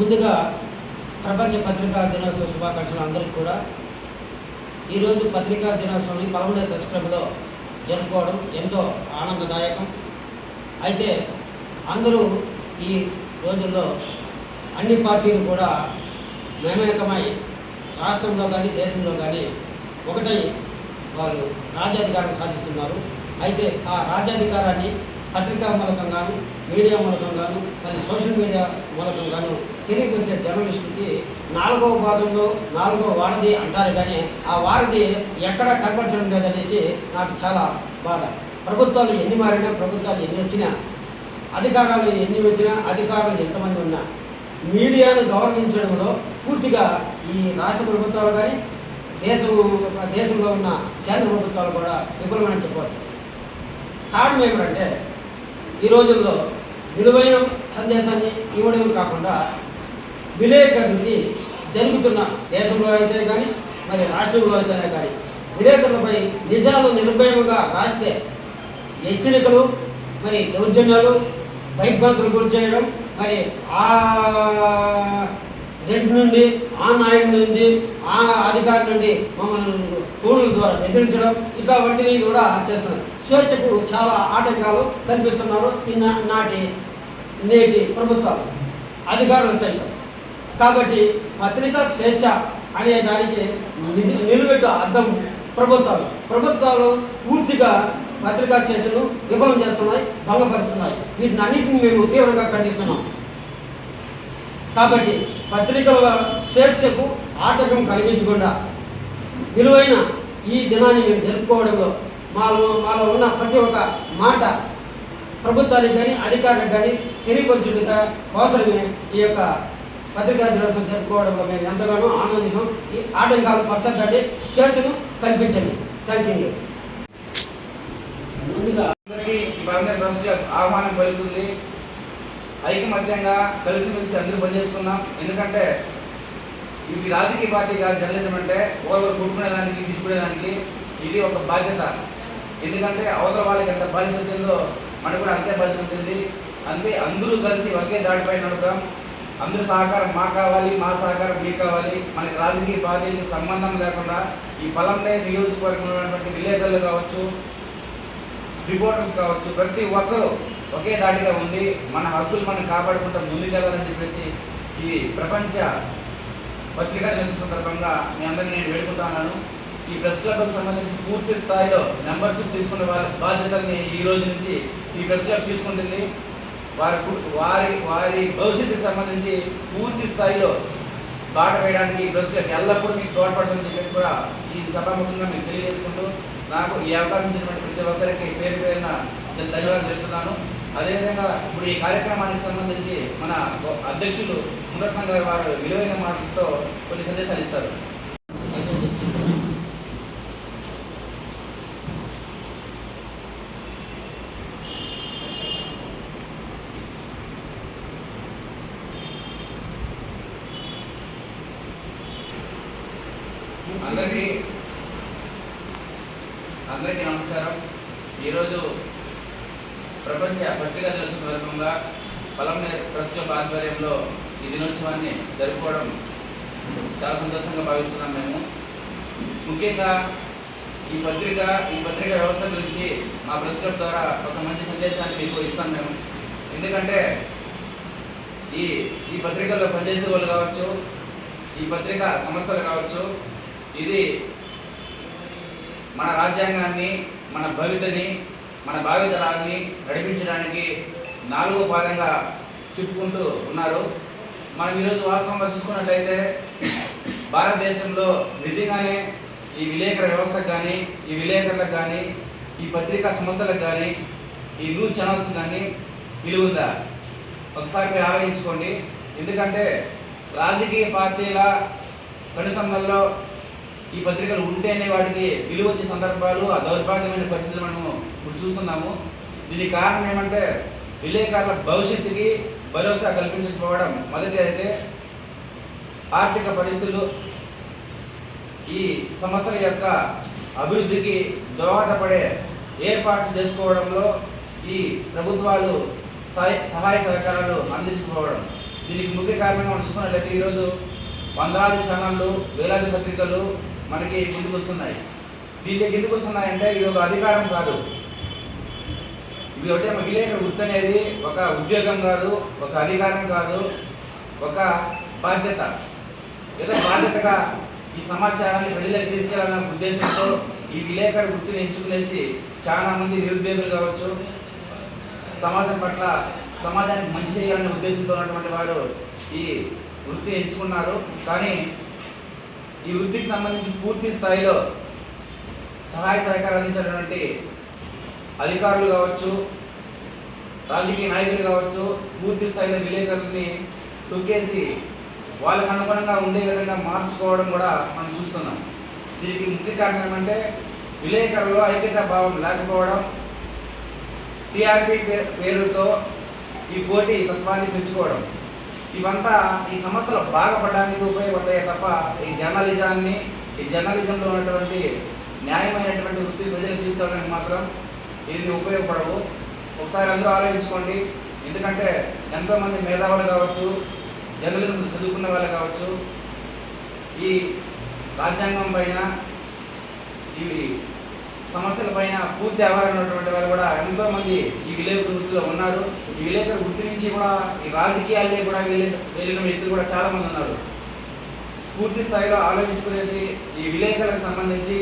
ముందుగా ప్రపంచ పత్రికా దినోత్సవ శుభాకాంక్షలు అందరికీ కూడా. ఈరోజు పత్రికా దినోత్సవాన్ని పలమనేరు ప్రెస్ క్లబ్లో జరుపుకోవడం ఎంతో ఆనందదాయకం. అయితే అందరూ ఈ రోజుల్లో అన్ని పార్టీలు కూడా మేమేకమై రాష్ట్రంలో కానీ దేశంలో కానీ ఒకటై వాళ్ళు రాజ్యాధికారం సాధిస్తున్నారు. అయితే ఆ రాజ్యాధికారాన్ని పత్రికా మూలకంగాను మీడియా మూలకంగాను మరి సోషల్ మీడియా మూలకంగాను తెలియపరిచే జర్నలిస్టుకి నాలుగవ భాగంలో నాలుగో వారధి అంటారు కానీ ఆ వారధి ఎక్కడా కనపరచడం లేదనేసి నాకు చాలా బాధ. ప్రభుత్వాలు ఎన్ని మారినా ప్రభుత్వాలు ఎన్ని వచ్చినా అధికారాలు ఎన్ని వచ్చినా అధికారులు ఎంతమంది ఉన్నా మీడియాను గౌరవించడంలో పూర్తిగా ఈ రాష్ట్ర ప్రభుత్వాలు కానీ దేశం దేశంలో ఉన్న కేంద్ర ప్రభుత్వాలు కూడా విఫలమని చెప్పవచ్చు. కారణం ఏమిటంటే ఈ రోజుల్లో విలువైన సందేశాన్ని ఇవ్వడమే కాకుండా విలేకరులకి జరుగుతున్న దేశంలో అయితే కానీ మరి రాష్ట్రంలో అయితేనే కానీ విలేకరులపై నిజాలు నిర్భయంగా రాస్తే హెచ్చరికలు మరి దౌర్జన్యాలు భయభ్రాంతులు గురి చేయడం మరి ఆ రెడ్డి నుండి ఆ నాయకుడి నుండి ఆ అధికారి నుండి మమ్మల్ని ఫోన్ల ద్వారా బెదిరించడం ఇట్లా వంటివి కూడా చేస్తున్నారు. స్వేచ్ఛకు చాలా ఆటంకాలు కనిపిస్తున్నారు నాటి నేటి ప్రభుత్వాలు. అధికారులు సైతం. కాబట్టి పత్రికా స్వేచ్ఛ అనే దానికి ని- నిలువెట్టు అర్థం ప్రభుత్వాలు. ప్రభుత్వాలు పూర్తిగా పత్రికా స్వేచ్ఛను విఫలం చేస్తున్నాయి భంగపరుస్తున్నాయి. వీటిని అన్నింటినీ మేము తీవ్రంగా ఖండిస్తున్నాం. కాబట్టి పత్రికల స్వేచ్ఛకు ఆటంకం కలిగించకుండా విలువైన ఈ దినాన్ని మేము జరుపుకోవడంలో మాలో మాలో ఉన్న ప్రతి ఒక్క మాట ప్రభుత్వానికి కానీ అధికారులకు కానీ తెలియపరచుట కోసమే ఈ యొక్క పత్రికా దినోత్సవం జరుపుకోవడంలో మేము ఎంతగానో ఆనందించాం. ఈ ఆటంకాలు పరచద్దండి స్వేచ్ఛను కల్పించండి. థ్యాంక్ యూ ముందుగా అందరికీ ఈ పర్మనెంట్ ఆహ్వానం పలుకుతుంది. ఐకమత్యంగా కలిసిమెలిసి అందరూ పనిచేసుకున్నాం ఎందుకంటే ఇది రాజకీయ పార్టీ కాదు జర్నలిజం అంటే ఓవర్ కొట్టుకునేదానికి తిట్టుకునేదానికి ఇది ఒక బాధ్యత. ఎందుకంటే అవతల వాళ్ళకి ఎంత బాధ్యత ఉంటుందో మనకు కూడా అంతే బాధ్యత ఉంటుంది. అంతే అందరూ కలిసి ఒకే దాడిపై నడుపుతాం అందరి సహకారం మా కావాలి మా సహకారం మీ కావాలి. మనకి రాజకీయ పార్టీకి సంబంధం లేకుండా ఈ పొలంలో నియోజకవర్గంలో ఉన్నటువంటి విలేకరులు కావచ్చు రిపోర్టర్స్ కావచ్చు ప్రతి ఒక్కరూ ఒకే దాటిగా ఉండి మన హక్కులు మనం కాపాడుకుంటూ ముందుకెళ్ళాలని చెప్పేసి ఈ ప్రపంచ పత్రికా దినోత్సవం సందర్భంగా మీ అందరినీ నేను వేడుకుంటున్నాను ఈ ప్రెస్ క్లబ్కి సంబంధించి పూర్తి స్థాయిలో మెంబర్షిప్ తీసుకున్న వాళ్ళ బాధ్యతల్ని ఈ రోజు నుంచి ఈ ప్రెస్ క్లబ్ తీసుకుంటుంది. వారి కు- వారి వారి భవిష్యత్తుకి సంబంధించి పూర్తి స్థాయిలో బాట వేయడానికి ఈ ఎల్లప్పుడూ మీకు తోడ్పడుతుందని చెప్పేసి కూడా ఈ సభాముఖంగా మీకు తెలియజేసుకుంటూ నాకు ఈ అవకాశం ఇచ్చినటువంటి ప్రతి ఒక్కరికి పేరు పేరున నేను ధన్యవాదాలు చెప్తున్నాను అదేవిధంగా ఇప్పుడు ఈ కార్యక్రమానికి సంబంధించి మన అధ్యక్షులు మురత్న గారు వారు విలువైన మాటలతో కొన్ని సందేశాలు ఇస్తారు. అందరికీ అందరికీ నమస్కారం. ఈరోజు ప్రపంచ పత్రికా దినోత్సవం సందర్భంగా పలంనేర్ ట్రస్ట్ ఆధ్వర్యంలో ఈ దినోత్సవాన్ని జరుపుకోవడం చాలా సంతోషంగా భావిస్తున్నాం మేము. ముఖ్యంగా ఈ పత్రిక ఈ పత్రిక వ్యవస్థ గురించి మా ప్రెస్ క్లబ్ ద్వారా ఒక మంచి సందేశాన్ని మీకు ఇస్తాం మేము. ఎందుకంటే ఈ ఈ పత్రికల్లో పనిచేసే వాళ్ళు కావచ్చు ఈ పత్రిక సంస్థలు కావచ్చు ఇది మన రాజ్యాంగాన్ని మన భవితని మన భావితరాన్ని నడిపించడానికి నాలుగో భాగంగా చెప్పుకుంటూ ఉన్నారు. మనం ఈరోజు వాస్తవంగా చూసుకున్నట్లయితే భారతదేశంలో నిజంగానే ఈ విలేకర వ్యవస్థకు కానీ ఈ విలేకరులకు కానీ ఈ పత్రికా సంస్థలకు కానీ ఈ న్యూస్ ఛానల్స్ కానీ విలువుందా? ఒకసారి మీరు ఆలోచించుకోండి. ఎందుకంటే రాజకీయ పార్టీల కనుసంధంలో ఈ పత్రికలు ఉంటేనే వాటికి విలువ వచ్చే సందర్భాలు ఆ దౌర్భాగ్యమైన పరిస్థితులు మనము ఇప్పుడు చూస్తున్నాము. దీనికి కారణం ఏమంటే విలేకరుల భవిష్యత్తుకి భరోసా కల్పించకపోవడం. మొదటి అయితే ఆర్థిక పరిస్థితులు ఈ సంస్థల యొక్క అభివృద్ధికి దోహదపడే ఏర్పాటు చేసుకోవడంలో ఈ ప్రభుత్వాలు సహాయ సహాయ సహకారాలు అందించకపోవడం. దీనికి ముఖ్య కారణంగా మనం చూసుకున్నట్లయితే ఈరోజు వందలాది ఛానళ్ళు వేలాది పత్రికలు మనకి ముందుకు వస్తున్నాయి. దీనికి ఎందుకు వస్తున్నాయంటే ఇది ఒక అధికారం కాదు. ఇది ఒకటే విలేకరు వృత్తి అనేది ఒక ఉద్యోగం కాదు ఒక అధికారం కాదు ఒక బాధ్యత. ఏదో బాధ్యతగా ఈ సమాచారాన్ని ప్రజలకు తీసుకెళ్ళాలన్న ఉద్దేశంతో ఈ విలేకరు వృత్తిని ఎంచుకునేసి చాలా మంది నిరుద్యోగులు కావచ్చు సమాజం పట్ల సమాజానికి మంచి చేయాలనే ఉద్దేశంతో ఉన్నటువంటి వారు ఈ వృత్తి ఎంచుకున్నారు. కానీ ఈ వృత్తికి సంబంధించి పూర్తి స్థాయిలో సహాయ సహకారం అందించినటువంటి అధికారులు కావచ్చు రాజకీయ నాయకులు కావచ్చు పూర్తి స్థాయిలో విలేకరుల్ని తొక్కేసి వాళ్ళకు అనుగుణంగా ఉండే విధంగా మార్చుకోవడం కూడా మనం చూస్తున్నాం. దీనికి ముఖ్య కారణం ఏమంటే విలేకరుల్లో ఐక్యత భావం లేకపోవడం టీఆర్పీ పేరుతో ఈ పోటీ తత్వాన్ని పెంచుకోవడం. ఇవంతా ఈ సంస్థలు బాగుపడడానికి ఉపయోగపడతాయి తప్ప ఈ జర్నలిజాన్ని ఈ జర్నలిజంలో ఉన్నటువంటి న్యాయమైనటువంటి వృత్తి ప్రజలు తీసుకోవడానికి మాత్రం ఇది ఉపయోగపడవు. ఒకసారి అందరూ ఆలోచించుకోండి. ఎందుకంటే ఎంతోమంది మేధావులు కావచ్చు జర్నలిజం చదువుకున్న వాళ్ళు కావచ్చు ఈ రాజ్యాంగం పైన ఈ సమస్యల పైన పూర్తి అవగాహన ఉన్నటువంటి వారు కూడా ఎంతోమంది ఈ విలేకరు వృత్తిలో ఉన్నారు. ఈ విలేకరు వృత్తి నుంచి కూడా ఈ రాజకీయాల్లో కూడా వెళ్ళే వెళ్ళిన వ్యక్తులు కూడా చాలామంది ఉన్నారు. పూర్తి స్థాయిలో ఆలోచించుకునేసి ఈ విలేకరులకు సంబంధించి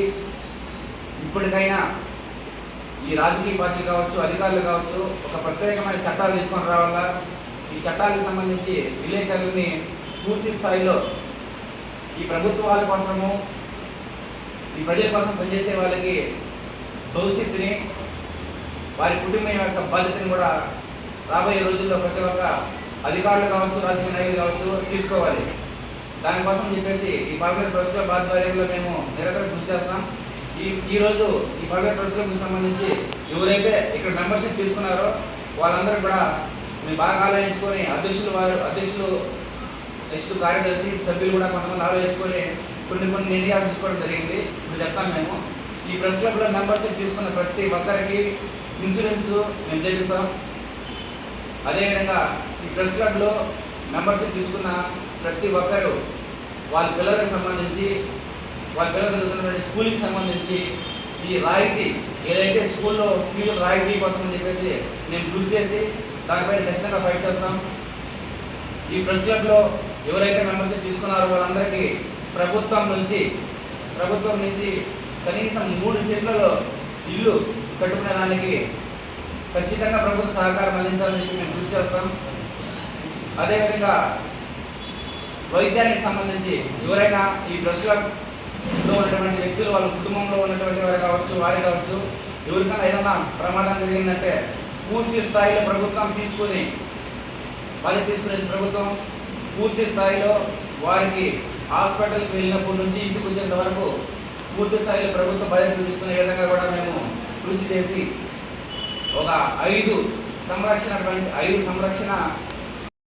ఇప్పటికైనా ఈ రాజకీయ పార్టీలు కావచ్చు అధికారులు కావచ్చు ఒక ప్రత్యేకమైన చట్టాలు తీసుకొని రావాలా? ఈ చట్టాలకు సంబంధించి విలేకరుల్ని పూర్తి స్థాయిలో ఈ ప్రభుత్వాల కోసము ఈ ప్రజల కోసం పనిచేసే వాళ్ళకి భవిష్యత్తుని వారి కుటుంబం యొక్క బాధ్యతని కూడా రాబోయే రోజుల్లో ప్రతి ఒక్క అధికారులు కావచ్చు రాజకీయ నాయకులు కావచ్చు తీసుకోవాలి. దానికోసం చెప్పేసి ఈ పర్మనెంట్ ప్రెస్ క్లబ్ ఆధ్వర్యంలో మేము నిరంతరం కృషి చేస్తాం ఈ ఈరోజు ఈ పర్మనెంట్ ప్రెస్ క్లబ్కి సంబంధించి ఎవరైతే ఇక్కడ మెంబర్షిప్ తీసుకున్నారో వాళ్ళందరూ కూడా మేము బాగా ఆలోచించుకొని అధ్యక్షులు వారు అధ్యక్షులు నెక్స్ట్ కార్యదర్శి సభ్యులు కూడా కొంతమంది ఆలోచించుకొని కొన్ని కొన్ని నిర్ణయాలు తీసుకోవడం జరిగింది. ఇప్పుడు చెప్తాం మేము. ఈ ప్రెస్ క్లబ్లో మెంబర్షిప్ తీసుకున్న ప్రతి ఒక్కరికి ఇన్సూరెన్స్ మేము చేపిస్తాం. అదేవిధంగా ఈ ప్రెస్ క్లబ్లో మెంబర్షిప్ తీసుకున్న ప్రతి ఒక్కరు వాళ్ళ పిల్లలకు సంబంధించి వాళ్ళ పిల్లలు చదువుతున్నటువంటి స్కూల్కి సంబంధించి ఈ రాయితీ ఏదైతే స్కూల్లో ఫీజు రాయితీ కోసం అని చెప్పేసి మేము కృషి చేసి దానిపైన ఖచ్చితంగా ఫైట్ చేస్తాం. ఈ ప్రెస్ క్లబ్లో ఎవరైతే మెంబర్షిప్ తీసుకున్నారో వాళ్ళందరికీ ప్రభుత్వం నుంచి ప్రభుత్వం నుంచి కనీసం మూడు సెట్లలో ఇల్లు కట్టుకునే దానికి ఖచ్చితంగా ప్రభుత్వ సహకారం అందించాలని చెప్పి మేము కృషి చేస్తాం. అదేవిధంగా వైద్యానికి సంబంధించి ఎవరైనా ఈ ప్రెస్ ఉన్నటువంటి వ్యక్తులు వాళ్ళ కుటుంబంలో ఉన్నటువంటి వారు కావచ్చు వారే కావచ్చు ఎవరికైనా ఏదైనా ప్రమాదం జరిగిందంటే పూర్తి స్థాయిలో ప్రభుత్వం తీసుకుని బాధ్యత తీసుకునే ప్రభుత్వం పూర్తి స్థాయిలో వారికి హాస్పిటల్కి వెళ్ళినప్పటి నుంచి ఇంటికి వచ్చేంత వరకు పూర్తి స్థాయిలో ప్రభుత్వం బాధ్యత తీసుకునే విధంగా కూడా మేము కృషి చేసి ఒక ఐదు సంరక్షణ ఐదు సంరక్షణ